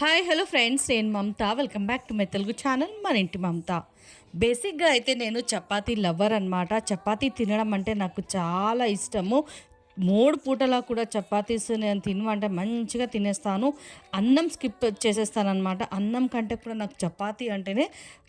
Hi hello friends నేను Mamata. Welcome back to my Telugu channel మన ఇంటి మమత. బేసిక్గా అయితే నేను చపాతీ లవర్ అనమాట చపాతీ తినడం అంటే నాకు చాలా ఇష్టము. మూడు పూటలా కూడా చపాతీస్ నేను తినమంటే మంచిగా తినేస్తాను. అన్నం స్కిప్ చేసేస్తాను అనమాట అన్నం కంటే కూడా నాకు చపాతీ అంటేనే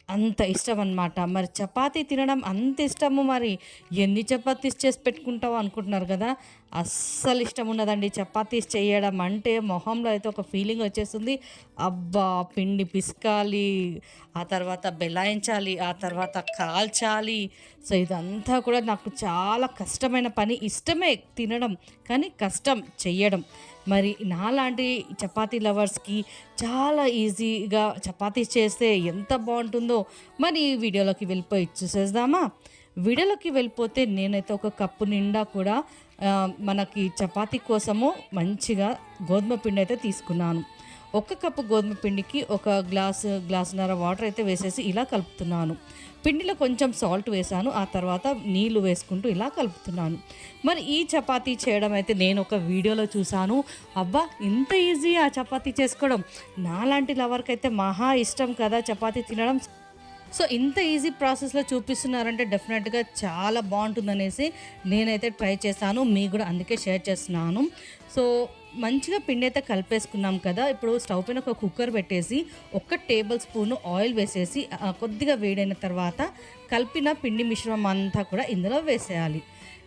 అంత ఇష్టం అనమాట మరి చపాతీ తినడం అంత ఇష్టము మరి. ఎన్ని చపాతీస్ చేసి పెట్టుకుంటావు అనుకుంటున్నారు కదా? అస్సలు ఇష్టం ఉన్నదండి చపాతీస్ చేయడం అంటే మొహంలో అయితే ఒక ఫీలింగ్ వచ్చేస్తుంది. అబ్బా! పిండి పిసకాలి ఆ తర్వాత బెలాయించాలి ఆ తర్వాత కాల్చాలి. సో ఇదంతా కూడా నాకు చాలా కష్టమైన పని. ఇష్టమే తినడం కానీ కష్టం చెయ్యడం మరి నాలాంటి చపాతీ లవర్స్కి చాలా ఈజీగా చపాతీ చేస్తే ఎంత బాగుంటుందో మరి ఈ వీడియోలోకి వెళ్ళిపోయి చూసేద్దామా? వీడియోలోకి వెళ్ళిపోతే నేనైతే ఒక కప్పు నిండా కూడా మనకి చపాతీ కోసము మంచిగా గోధుమ పిండి అయితే తీసుకున్నాను. ఒక కప్పు గోధుమ పిండికి ఒక గ్లాస్ గ్లాసున్నర వాటర్ అయితే వేసేసి ఇలా కలుపుతున్నాను. పిండిలో కొంచెం సాల్ట్ వేసాను ఆ తర్వాత నీళ్ళు వేసుకుంటూ ఇలా కలుపుతున్నాను. మరి ఈ చపాతీ చేయడం అయితే నేను ఒక వీడియోలో చూశాను. అబ్బా ఇంత ఈజీ ఆ చపాతీ చేసుకోవడం. నాలాంటి లవర్కి అయితే మహా ఇష్టం కదా చపాతీ తినడం. సో ఇంత ఈజీ ప్రాసెస్లో చూపిస్తున్నారంటే డెఫినెట్గా చాలా బాగుంటుందనేసి నేనైతే ట్రై చేశాను. మీకు కూడా అందుకే షేర్ చేస్తున్నాను. సో మంచిగా పిండి అయితే కలిపేసుకున్నాం కదా. ఇప్పుడు స్టవ్ పైన ఒక కుక్కర్ పెట్టేసి ఒక టేబుల్ స్పూన్ ఆయిల్ వేసేసి కొద్దిగా వేడైన తర్వాత కలిపిన పిండి మిశ్రమం అంతా కూడా ఇందులో వేసేయాలి.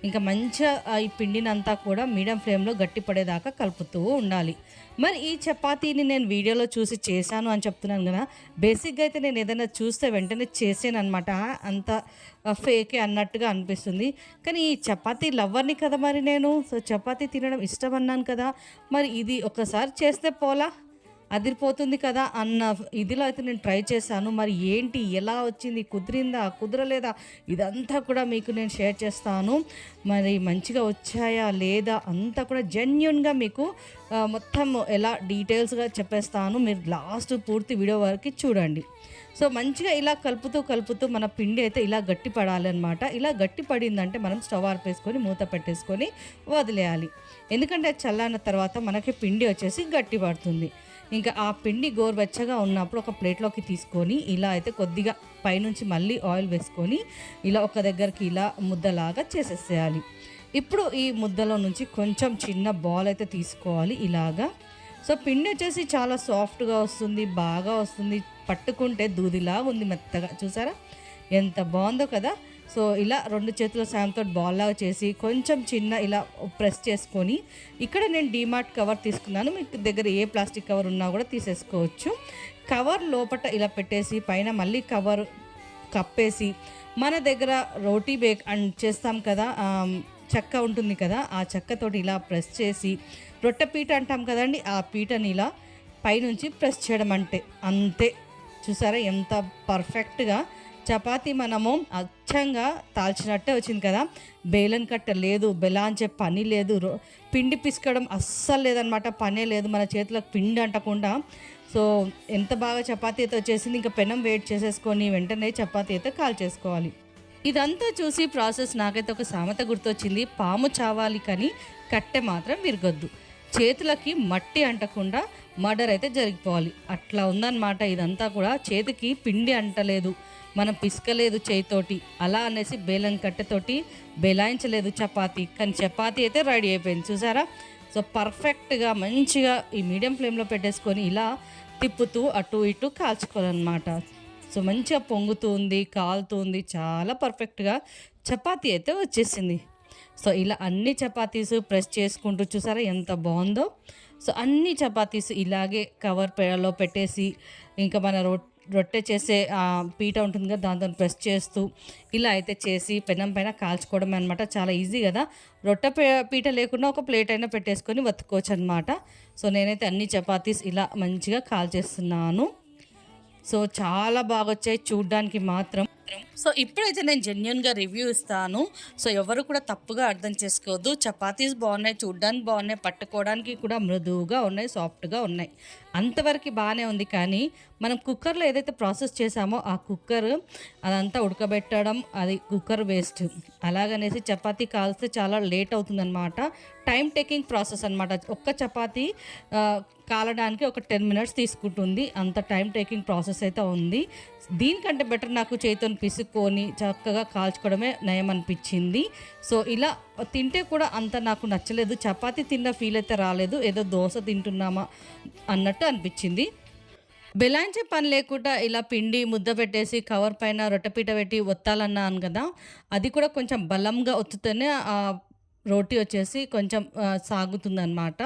ఇంకా మంచిగా ఈ పిండినంతా కూడా మీడియం ఫ్లేమ్లో గట్టి పడేదాకా కలుపుతూ ఉండాలి. మరి ఈ చపాతీని నేను వీడియోలో చూసి చేశాను అని చెప్తున్నాను కదా బేసిక్గా అయితే నేను ఏదైనా చూస్తే వెంటనే చేసాను అనమాట అంత ఫేకే అన్నట్టుగా అనిపిస్తుంది. కానీ ఈ చపాతీ లవ్వర్ని కదా మరి నేను? సో చపాతీ తినడం ఇష్టం అన్నాను కదా మరి ఇది ఒకసారి చేస్తే పోలా? అదిరిపోతుంది కదా అన్న ఇదిలో అయితే నేను ట్రై చేశాను. మరి ఏంటి? ఎలా వచ్చింది? కుదిరిందా? కుదరలేదా? ఇదంతా కూడా మీకు నేను షేర్ చేస్తాను. మరి మంచిగా వచ్చాయా? లేదా? అంతా కూడా జెన్యున్గా మీకు మొత్తం ఎలా డీటెయిల్స్గా చెప్పేస్తాను. మీరు లాస్ట్ పూర్తి వీడియో వరకు చూడండి. సో మంచిగా ఇలా కలుపుతూ కలుపుతూ మన పిండి అయితే ఇలా గట్టి పడాలి అనమాట ఇలా గట్టి పడిందంటే మనం స్టవ్ ఆర్పేసుకొని మూత పెట్టేసుకొని వదిలేయాలి. ఎందుకంటే అది చల్లారిన తర్వాత మనకి పిండి వచ్చేసి గట్టి పడుతుంది. ఇంకా ఆ పిండి గోరువెచ్చగా ఉన్నప్పుడు ఒక ప్లేట్లోకి తీసుకొని ఇలా అయితే కొద్దిగా పైనుంచి మళ్ళీ ఆయిల్ వేసుకొని ఇలా ఒక దగ్గరికి ఇలా ముద్దలాగా చేసేసేయాలి. ఇప్పుడు ఈ ముద్దలో నుంచి కొంచెం చిన్న బాల్ అయితే తీసుకోవాలి ఇలాగా. సో పిండి వచ్చేసి చాలా సాఫ్ట్గా వస్తుంది బాగా వస్తుంది. పట్టుకుంటే దూదిలా ఉంది మెత్తగా. చూసారా? ఎంత బాగుందో కదా? సో ఇలా రెండు చేతుల సాయంతో బాల్ లాగా చేసి కొంచెం చిన్న ఇలా ప్రెస్ చేసుకొని ఇక్కడ నేను డీమార్ట్ కవర్ తీసుకున్నాను. మీకు దగ్గర ఏ ప్లాస్టిక్ కవర్ ఉన్నా కూడా తీసేసుకోవచ్చు. కవర్ లోపట ఇలా పెట్టేసి పైన మళ్ళీ కవర్ కప్పేసి మన దగ్గర రోటీ బేక్ అండ్ చేస్తాం కదా చెక్క ఉంటుంది కదా ఆ చెక్కతోటి ఇలా ప్రెస్ చేసి రొట్టె పీట అంటాం కదండి ఆ పీటని ఇలా పైనుంచి ప్రెస్ చేయడం అంటే అంతే. చూసారా ఎంత పర్ఫెక్ట్గా చపాతి మనము అచ్చంగా తాల్చినట్టే వచ్చింది కదా. బేలన్ కట్ట లేదు బెలాంచే పని లేదు పిండి పిసకడం అస్సలు లేదనమాట పనే లేదు మన చేతిలో పిండి అంటకుండా. సో ఎంత బాగా చపాతీ అయితే వచ్చేసింది ఇంకా పెనం వెయిట్ చేసేసుకొని వెంటనే చపాతీ అయితే కాల్ చేసుకోవాలి ఇదంతా చూసి ప్రాసెస్ నాకైతే ఒక సామెత గుర్తొచ్చింది. పాము చావాలి కానీ కట్టె మాత్రం విరగొద్దు. చేతులకి మట్టి అంటకుండా మర్డర్ అయితే జరిగిపోవాలి. అట్లా ఉందన్నమాట ఇదంతా కూడా. చేతికి పిండి అంటలేదు. మనం పిసకలేదు చేయితోటి. అలా అనేసి బేలం కట్టెతోటి బేలాయించలేదు చపాతీ. కానీ చపాతీ అయితే రెడీ అయిపోయింది. చూసారా? సో పర్ఫెక్ట్గా మంచిగా ఈ మీడియం ఫ్లేమ్లో పెట్టేసుకొని ఇలా తిప్పుతూ అటు ఇటు కాల్చుకోవాలన్నమాట. సో మంచిగా పొంగుతుంది కాలుతుంది చాలా పర్ఫెక్ట్గా చపాతీ అయితే వచ్చేసింది. సో ఇలా అన్ని చపాతీస్ ప్రెస్ చేసుకుంటూ చూసారా ఎంత బాగుందో. సో అన్ని చపాతీస్ ఇలాగే కవర్ పేడలో పెట్టేసి ఇంకా మన రొ రొట్టె చేసే పీట ఉంటుంది కదా దాంతో ప్రెస్ చేస్తూ ఇలా అయితే చేసి పెనం పైన కాల్చుకోవడం అనమాట చాలా ఈజీ కదా. రొట్టె పీట లేకుండా ఒక ప్లేట్ అయినా పెట్టేసుకొని వత్తుకోవచ్చు అనమాట సో నేనైతే అన్ని చపాతీస్ ఇలా మంచిగా కాల్చేస్తున్నాను. సో చాలా బాగా వచ్చాయి చూడ్డానికి మాత్రం. సో ఇప్పుడైతే నేను జెన్యున్గా రివ్యూ ఇస్తాను. సో ఎవరు కూడా తప్పుగా అర్థం చేసుకోవద్దు. చపాతీస్ బాగున్నాయి చూడ్డానికి బాగున్నాయి పట్టుకోవడానికి కూడా మృదువుగా ఉన్నాయి సాఫ్ట్గా ఉన్నాయి. అంతవరకు బాగానే ఉంది కానీ మనం కుక్కర్లో ఏదైతే ప్రాసెస్ చేసామో ఆ కుక్కర్ అదంతా ఉడకబెట్టడం అది కుక్కర్ వేస్ట్. అలాగనేసి చపాతీ కాల్స్తే చాలా లేట్ అవుతుందన్నమాట. టైం టేకింగ్ ప్రాసెస్ అనమాట ఒక్క చపాతీ కాలడానికి ఒక టెన్ మినిట్స్ తీసుకుంటుంది. అంత టైం టేకింగ్ ప్రాసెస్ అయితే ఉంది. దీనికంటే బెటర్ నాకు చేతితో పిసుక్కొని చక్కగా కాల్చుకోవడమే నయం అనిపించింది సో ఇలా తింటే కూడా అంత నాకు నచ్చలేదు. చపాతీ తిన్న ఫీల్ అయితే రాలేదు. ఏదో దోశ తింటున్నామా అన్నట్టు అనిపించింది. బెలాయించే పని లేకుండా ఇలా పిండి ముద్ద పెట్టేసి కవర్ పైన రొట్టెపీట పెట్టి ఒత్తాలన్నాను కదా అది కూడా కొంచెం బలంగా ఒత్తుతేనే ఆ రోటీ వచ్చేసి కొంచెం సాగుతుందన్నమాట.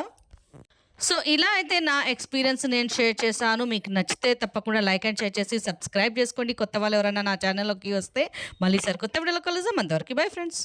సో ఇలా అయితే నా ఎక్స్పీరియన్స్ నేను షేర్ చేశాను. మీకు నచ్చితే తప్పకుండా లైక్ అండ్ షేర్ చేసి సబ్స్క్రైబ్ చేసుకోండి. కొత్త వాళ్ళు ఎవరైనా నా ఛానల్లోకి వస్తే మళ్ళీ సరికొత్త వీడియోలో కలుద్దాం. అంతవరకు బై ఫ్రెండ్స్